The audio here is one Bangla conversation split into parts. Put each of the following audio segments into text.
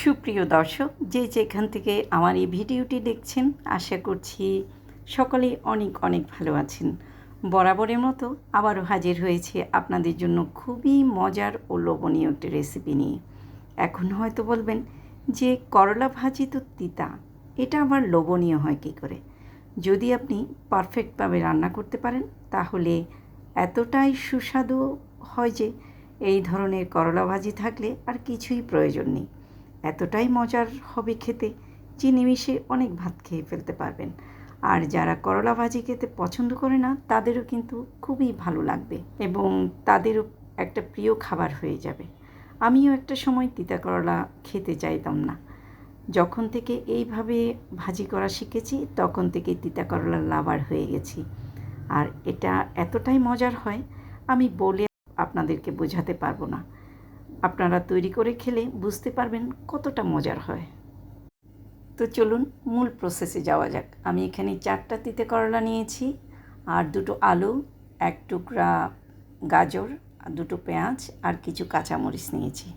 সুপ্রিয় দর্শক, যে যেখান থেকে আমার এই ভিডিওটি দেখছেন, আশা করছি সকলেই অনেক অনেক ভালো আছেন। বরাবরের মতো আবারও হাজির হয়েছে আপনাদের জন্য খুবই মজার ও লোভনীয় একটি রেসিপি নিয়ে। এখন হয়তো বলবেন যে, করলা ভাজি তো তিতা, এটা আবার লোভনীয় হয় কী করে? যদি আপনি পারফেক্টভাবে রান্না করতে পারেন, তাহলে এতটাই সুস্বাদু হয় যে, এই ধরনের করলা ভাজি থাকলে আর কিছুই প্রয়োজন নেই। এতটাই মজার হবে খেতে যে নিমিষে অনেক ভাত খেয়ে ফেলতে পারবেন। আর যারা করলা ভাজি খেতে পছন্দ করে না, তাদেরও কিন্তু খুবই ভালো লাগবে এবং তাদেরও একটা প্রিয় খাবার হয়ে যাবে। আমিও একটা সময় তিতা করলা খেতে চাইতাম না। যখন থেকে এইভাবে ভাজি করা শিখেছি, তখন থেকে তিতা করলার লাভার হয়ে গেছি। আর এটা এতটাই মজার হয়, আমি বলে আপনাদেরকে বোঝাতে পারব না। আপনারা তৈরি করে খেলে বুঝতে পারবেন কতটা মজার হয়। তো চলুন মূল প্রসেসে যাওয়া যাক। আমি এখানে চারটা তিতে করলা নিয়েছি, আর দুটো আলু, এক টুকরা গাজর আর দুটো পেঁয়াজ, আর কিছু কাঁচামরিচ নিয়েছি।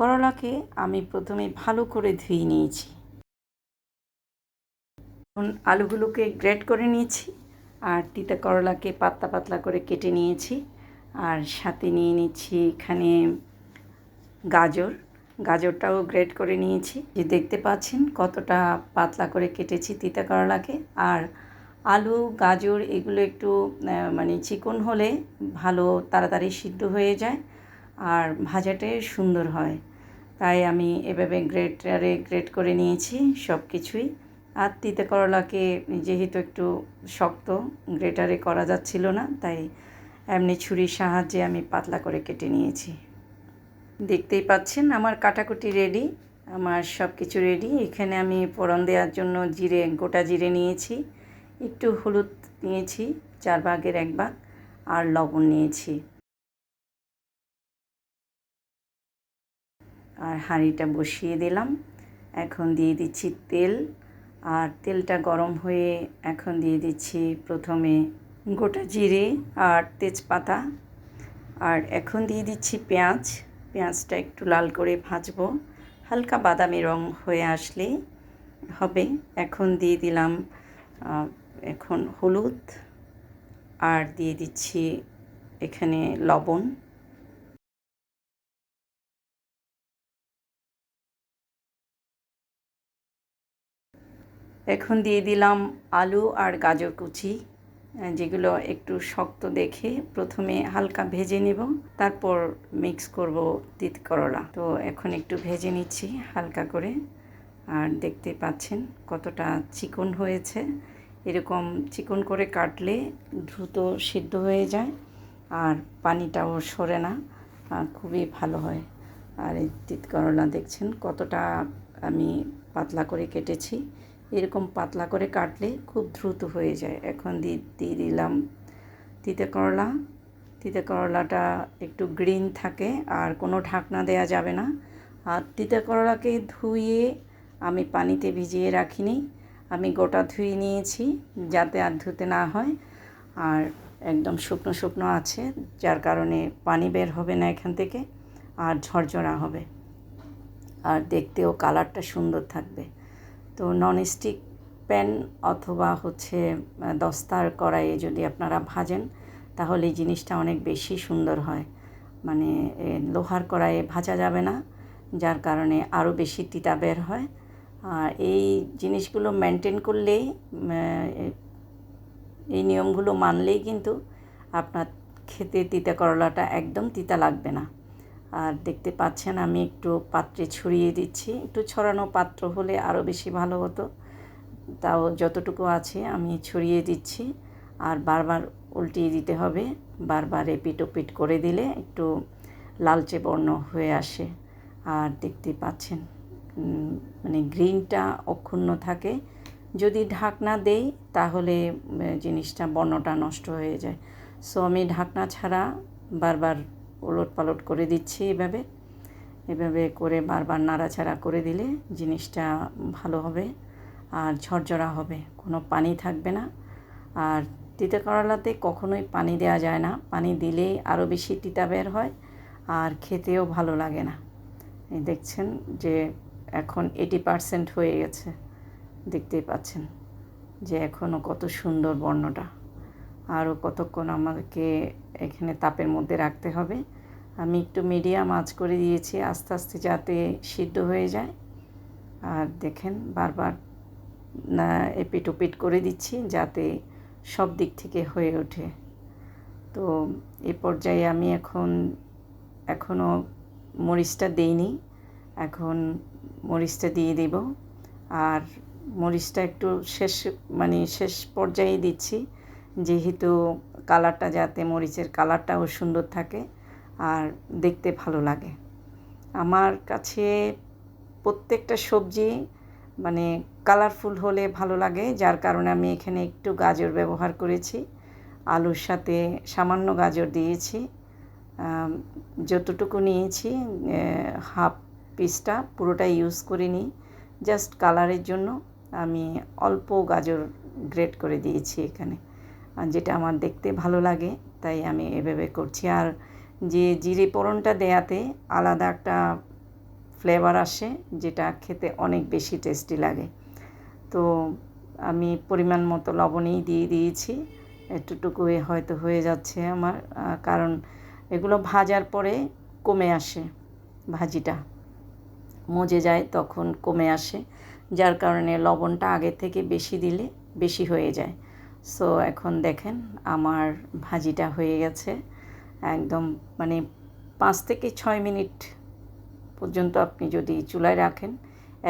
করলাকে আমি প্রথমে ভালো করে ধুয়ে নিয়েছি। আলুগুলোকে গ্রেট করে নিয়েছি, আর তিতা করলাকে পাতলা পাতলা করে কেটে নিয়েছি, আর সাথে নিয়ে নিচ্ছি এখানে গাজর। গাজরটাও গ্রেট করে নিয়েছি। যে দেখতে পাচ্ছেন কতটা পাতলা করে কেটেছি তিতা করলাকে। আর আলু, গাজর এগুলো একটু মানে চিকন হলে ভালো তাড়াতাড়ি সিদ্ধ হয়ে যায় আর ভাজাটাই সুন্দর হয়। তাই আমি এভাবে গ্রেটারে গ্রেট করে নিয়েছি সব কিছুই আর তিতে করলাকে যেহেতু একটু শক্ত, গ্রেটারে করা যাচ্ছিল না, তাই এমনি ছুরির সাহায্যে আমি পাতলা করে কেটে নিয়েছি। দেখতেই পাচ্ছেন, আমার কাটাকুটি রেডি আমার সব কিছু রেডি এখানে আমি ফোড়ন দেওয়ার জন্য জিরে, গোটা জিরে নিয়েছি, একটু হলুদ নিয়েছি, চার ভাগের এক ভাগ, আর লবণ নিয়েছি। আর হাঁড়িটা বসিয়ে দিলাম, এখন দিয়ে দিচ্ছি তেল, আর তেলটা গরম হয়ে এখন দিয়ে দিচ্ছি প্রথমে গোটা জিরে আর তেজপাতা। আর এখন দিয়ে দিচ্ছি পেঁয়াজ। পেঁয়াজটা একটু লাল করে ভাজবো। হালকা বাদামি রং হয়ে আসলে হবে। এখন দিয়ে দিলাম এখন হলুদ আর দিয়ে দিচ্ছি এখানে লবণ। এখন দিয়ে দিলাম আলু আর গাজর কুচি। যেগুলো একটু শক্ত দেখে প্রথমে হালকা ভেজে নেব, তারপর মিক্স করব তিত করলা। তো এখন একটু ভেজে নিচ্ছি হালকা করে। আর দেখতে পাচ্ছেন কতটা চিকন হয়েছে। এরকম চিকন করে কাটলে দ্রুত সিদ্ধ হয়ে যায় আর পানিটাও সরে না খুবই ভালো হয়। আর এই তিত করলা দেখছেন কতটা আমি পাতলা করে কেটেছি। এরকম পাতলা করে কাটলে খুব দ্রুত হয়ে যায়। এখন দিয়ে দিলাম তিতে করলা। তিতে করলাটা একটু গ্রিন থাকে, আর কোনো ঢাকনা দেয়া যাবে না। আর তিতে করলাকে ধুয়ে আমি পানিতে ভিজিয়ে রাখিনি। আমি গোটা ধুয়ে নিয়েছি যাতে আর ধুতে না হয়। আর একদম শুকনো শুকনো আছে, যার কারণে পানি বের হবে না এখান থেকে, আর ঝরঝরা হবে। আর দেখতেও কালারটা সুন্দর থাকবে। তো ননস্টিক প্যান অথবা হচ্ছে দস্তার কড়াইয়ে যদি আপনারা ভাজেন, তাহলে এই জিনিসটা অনেক বেশি সুন্দর হয়। মানে লোহার কড়াইয়ে ভাজা যাবে না, যার কারণে আরও বেশি তিতা বের হয়। আর এই জিনিসগুলো মেনটেন করলেই এই নিয়মগুলো মানলেই কিন্তু আপনার খেতে তিতা করলাটা একদম তিতা লাগবে না। আর দেখতে পাচ্ছেন আমি একটু পাত্রে ছড়িয়ে দিচ্ছি। একটু ছড়ানো পাত্র হলে আরও বেশি ভালো হতো। তাও যতটুকু আছে আমি ছড়িয়ে দিচ্ছি। আর বারবার উল্টিয়ে দিতে হবে। বারবার এপিট ওপিট করে দিলে একটু লালচে বর্ণ হয়ে আসে। আর দেখতে পাচ্ছেন মানে গ্রিনটা অক্ষুণ্ণ থাকে। যদি ঢাকনা দেই তাহলে জিনিসটা বর্ণটা নষ্ট হয়ে যায়। সো আমি ঢাকনা ছাড়া বারবার ওলট পালট করে দিচ্ছি এভাবে। এভাবে করে বারবার নাড়াচাড়া করে দিলে জিনিসটা ভালো হবে আর ঝরঝরা হবে, কোনো পানি থাকবে না। আর তিতা করলাতে কখনোই পানি দেওয়া যায় না। পানি দিলেই আরও বেশি তিতা বের হয় আর খেতেও ভালো লাগে না। দেখছেন যে এখন এইটি পার্সেন্ট হয়ে গেছে, দেখতেই পাচ্ছেন যে এখনও কত সুন্দর বর্ণটা। আরও কতক্ষণ আমাদেরকে এখানে তাপের মধ্যে রাখতে হবে। আমি একটু মিডিয়াম আঁচ করে দিয়েছি, আস্তে আস্তে যাতে সিদ্ধ হয়ে যায়। আর দেখেন বারবার এপিট ওপিট করে দিচ্ছি যাতে সব দিক থেকে হয়ে ওঠে। তো এ পর্যায়ে আমি এখন এখনও মরিচটা দেইনি। এখন মরিচটা দিয়ে দেব। আর মরিচটা একটু শেষ মানে শেষ পর্যায়ে দিচ্ছি। যেহেতু কালারটা যাতে মরিচের কালারটাও সুন্দর থাকে আর দেখতে ভালো লাগে। আমার কাছে প্রত্যেকটা সবজি মানে কালারফুল হলে ভালো লাগে, যার কারণে আমি এখানে একটু গাজর ব্যবহার করেছি, আলুর সাথে সামান্য গাজর দিয়েছি যতটুকু নিয়েছি হাফ পিসটা পুরোটা ইউজ করিনি জাস্ট কালারের জন্য আমি অল্প গাজর গ্রেট করে দিয়েছি এখানে। যেটা আমার দেখতে ভালো লাগে, তাই আমি এভাবে করছি। আর যে জিরে পোড়নটা দেয়াতে আলাদা একটা ফ্লেভার আসে, যেটা খেতে অনেক বেশি টেস্টি লাগে। তো আমি পরিমাণ মতো লবণেই দিয়ে দিয়েছি এতটুকু হয়তো হয়ে যাচ্ছে আমার কারণ এগুলো ভাজার পরে কমে আসে ভাজিটা। মজে যায় তখন কমে আসে, যার কারণে লবণটা আগে থেকে বেশি দিলে বেশি হয়ে যায়। সো এখন দেখেন আমার ভাজিটা হয়ে গেছে। একদম মানে পাঁচ থেকে ছয় মিনিট পর্যন্ত আপনি যদি চুলায় রাখেন,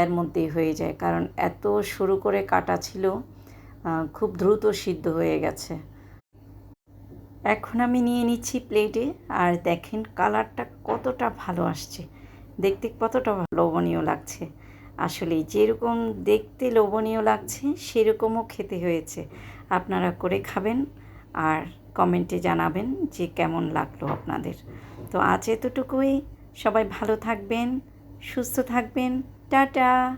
এর মধ্যেই হয়ে যায়। কারণ এত শুরু করে কাটা ছিল খুব দ্রুত সিদ্ধ হয়ে গেছে। এখন আমি নিয়ে নিচ্ছি প্লেটে, আর দেখেন কালারটা কতটা ভালো আসছে। দেখতে কতটা লোভনীয় লাগছে। আসলে যেরকম দেখতে লোভনীয় লাগছে, সেরকমও খেতে হয়েছে। আপনারা করে খাবেন আর কমেন্টে জানাবেন যে কেমন লাগল আপনাদের। তো আজ এতটুকুই। সবাই ভালো থাকবেন, সুস্থ থাকবেন। টাটা!